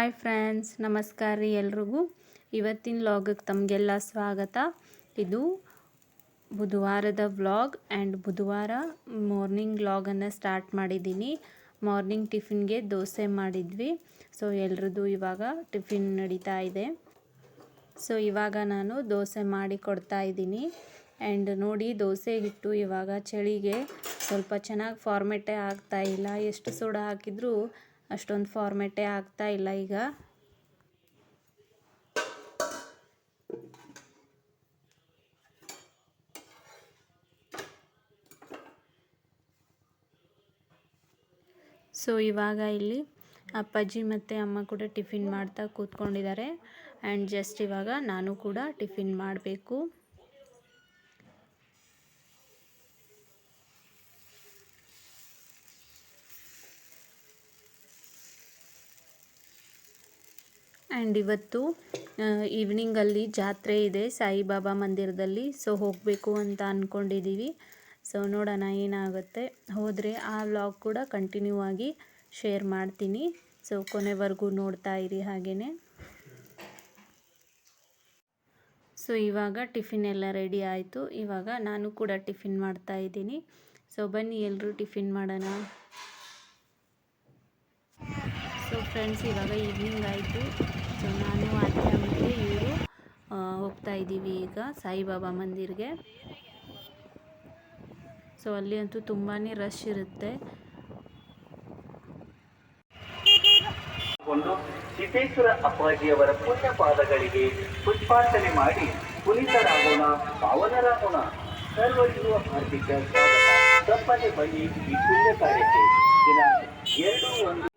Hi friends, ನಮಸ್ಕಾರ ರೀ ಎಲ್ರಿಗೂ. ಇವತ್ತಿನ ವ್ಲಾಗಿಗೆ ತಮಗೆಲ್ಲ ಸ್ವಾಗತ. ಇದು ಬುಧವಾರದ ವ್ಲಾಗ್ ಆ್ಯಂಡ್ ಬುಧವಾರ ಮಾರ್ನಿಂಗ್ ವ್ಲಾಗನ್ನು ಸ್ಟಾರ್ಟ್ ಮಾಡಿದ್ದೀನಿ. ಮಾರ್ನಿಂಗ್ ಟಿಫಿನ್ಗೆ ದೋಸೆ ಮಾಡಿದ್ವಿ. ಸೊ ಎಲ್ರದ್ದು ಇವಾಗ ಟಿಫಿನ್ ನಡೀತಾ ಇದೆ. ಸೊ ಇವಾಗ ನಾನು ದೋಸೆ ಮಾಡಿ ಕೊಡ್ತಾ ಇದ್ದೀನಿ. ಆ್ಯಂಡ್ ನೋಡಿ, ದೋಸೆ ಹಿಟ್ಟು ಇವಾಗ ಚಳಿಗೆ ಸ್ವಲ್ಪ ಚೆನ್ನಾಗಿ ಫಾರ್ಮೆಟೇ ಆಗ್ತಾ ಇಲ್ಲ. ಎಷ್ಟು ಸೋಡಾ ಹಾಕಿದರೂ ಅಷ್ಟೊಂದು ಫಾರ್ಮೆಟೇ ಆಗ್ತಾ ಇಲ್ಲ ಈಗ. ಸೊ ಇವಾಗ ಇಲ್ಲಿ ಅಪ್ಪಾಜಿ ಮತ್ತು ಅಮ್ಮ ಕೂಡ ಟಿಫಿನ್ ಮಾಡ್ತಾ ಕೂತ್ಕೊಂಡಿದ್ದಾರೆ. ಆ್ಯಂಡ್ ಜಸ್ಟ್ ಇವಾಗ ನಾನು ಕೂಡ ಟಿಫಿನ್ ಮಾಡಬೇಕು. ಆ್ಯಂಡ್ ಇವತ್ತು ಈವ್ನಿಂಗಲ್ಲಿ ಜಾತ್ರೆ ಇದೆ, ಸಾಯಿಬಾಬಾ ಮಂದಿರದಲ್ಲಿ. ಸೊ ಹೋಗಬೇಕು ಅಂತ ಅಂದ್ಕೊಂಡಿದ್ದೀವಿ ಸೊ ನೋಡೋಣ ಏನಾಗುತ್ತೆ. ಹೋದರೆ ಆ ವ್ಲಾಗ್ ಕೂಡ ಕಂಟಿನ್ಯೂ ಆಗಿ ಶೇರ್ ಮಾಡ್ತೀನಿ. ಸೊ ಕೊನೆವರೆಗೂ ನೋಡ್ತಾ ಇರಿ ಹಾಗೇ ಸೊ ಇವಾಗ ಟಿಫಿನ್ ಎಲ್ಲ ರೆಡಿ ಆಯಿತು. ಇವಾಗ ನಾನು ಕೂಡ ಟಿಫಿನ್ ಮಾಡ್ತಾ ಇದ್ದೀನಿ. ಸೊ ಬನ್ನಿ ಎಲ್ಲರೂ ಟಿಫಿನ್ ಮಾಡೋಣ. ಸೊ ಫ್ರೆಂಡ್ಸ್ ಇವಾಗ ಈವ್ನಿಂಗ್ ಆಯಿತು. ಸೊ ನಾನು ಅತ್ತೆ ಮತ್ತು ಇವರು ಹೋಗ್ತಾ ಇದ್ದೀವಿ ಈಗ ಸಾಯಿಬಾಬಾ ಮಂದಿರ್ಗೆ. ಸೊ ಅಲ್ಲಿ ಅಂತೂ ತುಂಬಾ ರಶ್ ಇರುತ್ತೆ ಸಿದ್ದೇಶ್ವರ ಅಪ್ಪಾಜಿಯವರ ಪುಣ್ಯ ಪಾದಗಳಿಗೆ ಪುಷ್ಪಾರ್ಚನೆ ಮಾಡಿ ಪುನೀತರಾಗೋಣ, ಪಾವನರಾಗೋಣ. ಸರ್ವರಿಗೂ ಹಾರ್ದಿಕ ಸ್ವಾಗತ. ತಪ್ಪದೆ ಬನ್ನಿ ಈ ಪುಣ್ಯ ಕಾರ್ಯಕ್ಕೆ. ದಿನ ಎರಡು ಒಂದು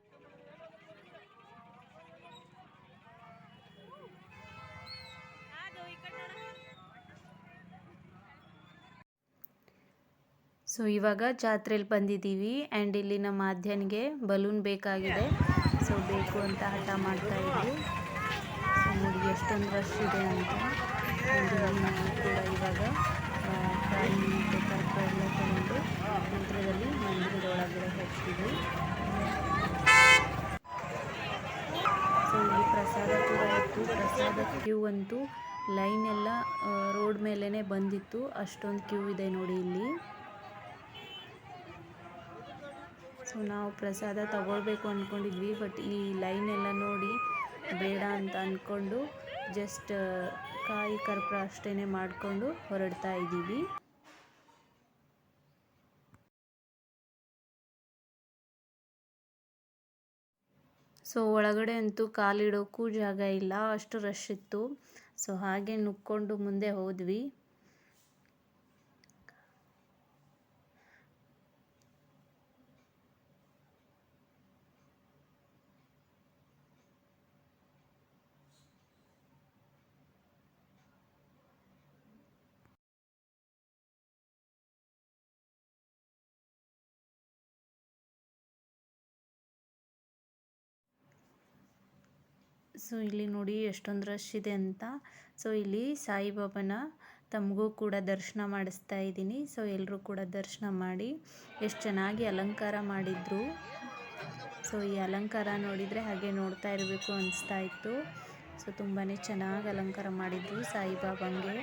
ಸೊ ಇವಾಗ ಜಾತ್ರೆಯಲ್ಲಿ ಬಂದಿದ್ದೀವಿ ಆ್ಯಂಡ್ ಇಲ್ಲಿ ನಮ್ಮ ಮಾಧ್ಯನಿಗೆ ಬಲೂನ್ ಬೇಕಾಗಿದೆ. ಸೊ ಬೇಕು ಅಂತ ಹಠ ಮಾಡ್ತಾ ಇದ್ವಿ. ಎಷ್ಟೊಂದು ರಶ್ ಇದೆ ಅಂತ. ಕೂಡ ಇವಾಗ ಎಲ್ಲ ತಗೊಂಡು ನಂತರದಲ್ಲಿ ಹೋಗ್ತೀವಿ ಸೊ ಇಲ್ಲಿ ಪ್ರಸಾದ ಕೂಡ ಇತ್ತು. ಪ್ರಸಾದ ಕ್ಯೂ ಅಂತೂ ಲೈನ್ ಎಲ್ಲ ರೋಡ್ ಮೇಲೇ ಬಂದಿತ್ತು. ಅಷ್ಟೊಂದು ಕ್ಯೂ ಇದೆ ನೋಡಿ ಇಲ್ಲಿ. ಸೊ ನಾವು ಪ್ರಸಾದ ತಗೊಳ್ಬೇಕು ಅಂದ್ಕೊಂಡಿದ್ವಿ ಬಟ್ ಈ ಲೈನ್ ಎಲ್ಲ ನೋಡಿ ಬೇಡ ಅಂತ ಅಂದ್ಕೊಂಡು ಜಸ್ಟ್ ಕಾಯಿ ಕರ್ಪೂರ ಅಷ್ಟೇ ಮಾಡಿಕೊಂಡು ಹೊರಡ್ತಾ ಇದ್ದೀವಿ. ಸೊ ಒಳಗಡೆ ಅಂತೂ ಕಾಲಿಡೋಕ್ಕೂ ಜಾಗ ಇಲ್ಲ, ಅಷ್ಟು ರಶ್ ಇತ್ತು. ಸೊ ಹಾಗೆ ನುಕ್ಕೊಂಡು ಮುಂದೆ ಹೋದ್ವಿ. ಸೊ ಇಲ್ಲಿ ನೋಡಿ ಎಷ್ಟೊಂದು ರಶ್ ಇದೆ ಅಂತ. ಸೊ ಇಲ್ಲಿ ಸಾಯಿಬಾಬಾನ ತಮಗೂ ಕೂಡ ದರ್ಶನ ಮಾಡಿಸ್ತಾ ಇದ್ದೀನಿ. ಸೊ ಎಲ್ಲರೂ ಕೂಡ ದರ್ಶನ ಮಾಡಿ ಎಷ್ಟು ಚೆನ್ನಾಗಿ ಅಲಂಕಾರ ಮಾಡಿದ್ರು. ಸೊ ಈ ಅಲಂಕಾರ ನೋಡಿದರೆ ಹಾಗೆ ನೋಡ್ತಾ ಇರಬೇಕು ಅನಿಸ್ತಾ ಇತ್ತು. ಸೊ ತುಂಬಾ ಚೆನ್ನಾಗಿ ಅಲಂಕಾರ ಮಾಡಿದ್ರು ಸಾಯಿಬಾಬಂಗೆ.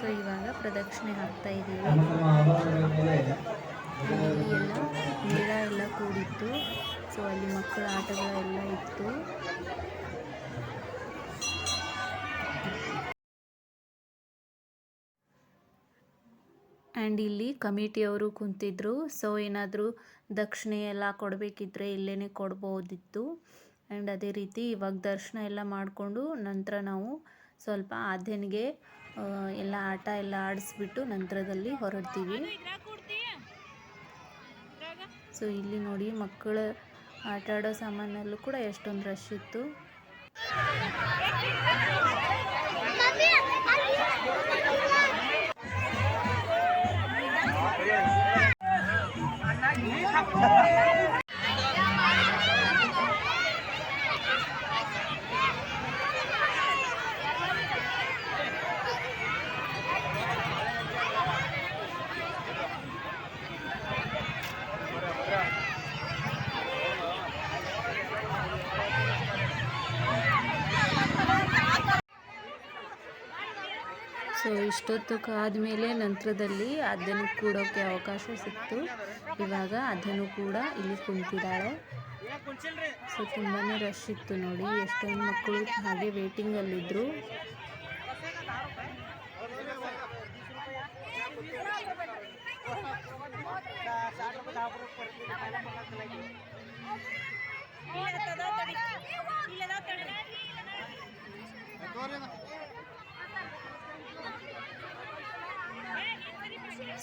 ಸೊ ಇವಾಗ ಪ್ರದಕ್ಷಿಣೆ ಹಾಕ್ತಾ ಇದ್ದೀವಿ. ಎಲ್ಲ ಮೇಳ ಎಲ್ಲ ಕೂಡಿತ್ತು. ಸೊ ಅಲ್ಲಿ ಮಕ್ಕಳ ಆಟಗಳೆಲ್ಲ ಇತ್ತು. ಆ್ಯಂಡ್ ಇಲ್ಲಿ ಕಮಿಟಿಯವರು ಕುಂತಿದ್ರು. ಸೊ ಏನಾದರೂ ದಕ್ಷಿಣೆ ಎಲ್ಲ ಕೊಡಬೇಕಿದ್ರೆ ಇಲ್ಲೇ ಕೊಡ್ಬೋದಿತ್ತು. ಆ್ಯಂಡ್ ಅದೇ ರೀತಿ ಇವಾಗ ದರ್ಶನ ಎಲ್ಲ ಮಾಡಿಕೊಂಡು ನಂತರ ನಾವು ಸ್ವಲ್ಪ ಆದ್ಯನಿಗೆ ಎಲ್ಲ ಆಟ ಎಲ್ಲ ಆಡಿಸ್ಬಿಟ್ಟು ನಂತರದಲ್ಲಿ ಹೊರಡ್ತೀವಿ. ಸೊ ಇಲ್ಲಿ ನೋಡಿ ಮಕ್ಕಳ ಆಟ ಆಡೋ ಸಾಮಾನಲ್ಲೂ ಕೂಡ ಎಷ್ಟೊಂದು ರಶ್ ಇತ್ತು. ಸೊ ಇಷ್ಟೊತ್ತು ಕಾದ್ಮೇಲೆ ನಂತರದಲ್ಲಿ ಅದನ್ನು ಕೂಡೋಕ್ಕೆ ಅವಕಾಶ ಸಿಕ್ತು. ಇವಾಗ ಅದನ್ನು ಕೂಡ ಇಲ್ಲಿ ಕುಂತಿದ್ದಾಳೆ. ಸೊ ತುಂಬಾ ರಶ್ ಇತ್ತು ನೋಡಿ. ಎಷ್ಟೊಂದು ಮಕ್ಕಳು ಹಾಗೆ ವೇಟಿಂಗಲ್ಲಿದ್ದರು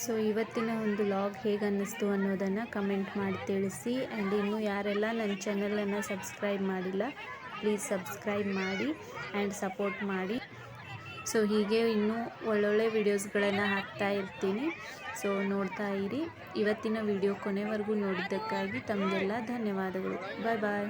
ಸೊ ಇವತ್ತಿನ ಒಂದು ಲಾಗ್ ಹೇಗೆ ಅನ್ನಿಸ್ತು ಅನ್ನೋದನ್ನು ಕಮೆಂಟ್ ಮಾಡಿ ತಿಳಿಸಿ. ಆ್ಯಂಡ್ ಇನ್ನು ಯಾರೆಲ್ಲ ನನ್ನ ಚಾನಲನ್ನು ಸಬ್ಸ್ಕ್ರೈಬ್ ಮಾಡಿಲ್ಲ ಪ್ಲೀಸ್ ಸಬ್ಸ್ಕ್ರೈಬ್ ಮಾಡಿ ಆ್ಯಂಡ್ ಸಪೋರ್ಟ್ ಮಾಡಿ. ಸೊ ಹೀಗೆ ಇನ್ನೂ ಒಳ್ಳೊಳ್ಳೆ ವೀಡಿಯೋಸ್ಗಳನ್ನು ಹಾಕ್ತಾ ಇರ್ತೀನಿ. ಸೊ ನೋಡ್ತಾ ಇರಿ. ಇವತ್ತಿನ ವಿಡಿಯೋ ಕೊನೆವರೆಗೂ ನೋಡಿದ್ದಕ್ಕಾಗಿ ತಮಗೆಲ್ಲ ಧನ್ಯವಾದಗಳು. ಬಾಯ್ ಬಾಯ್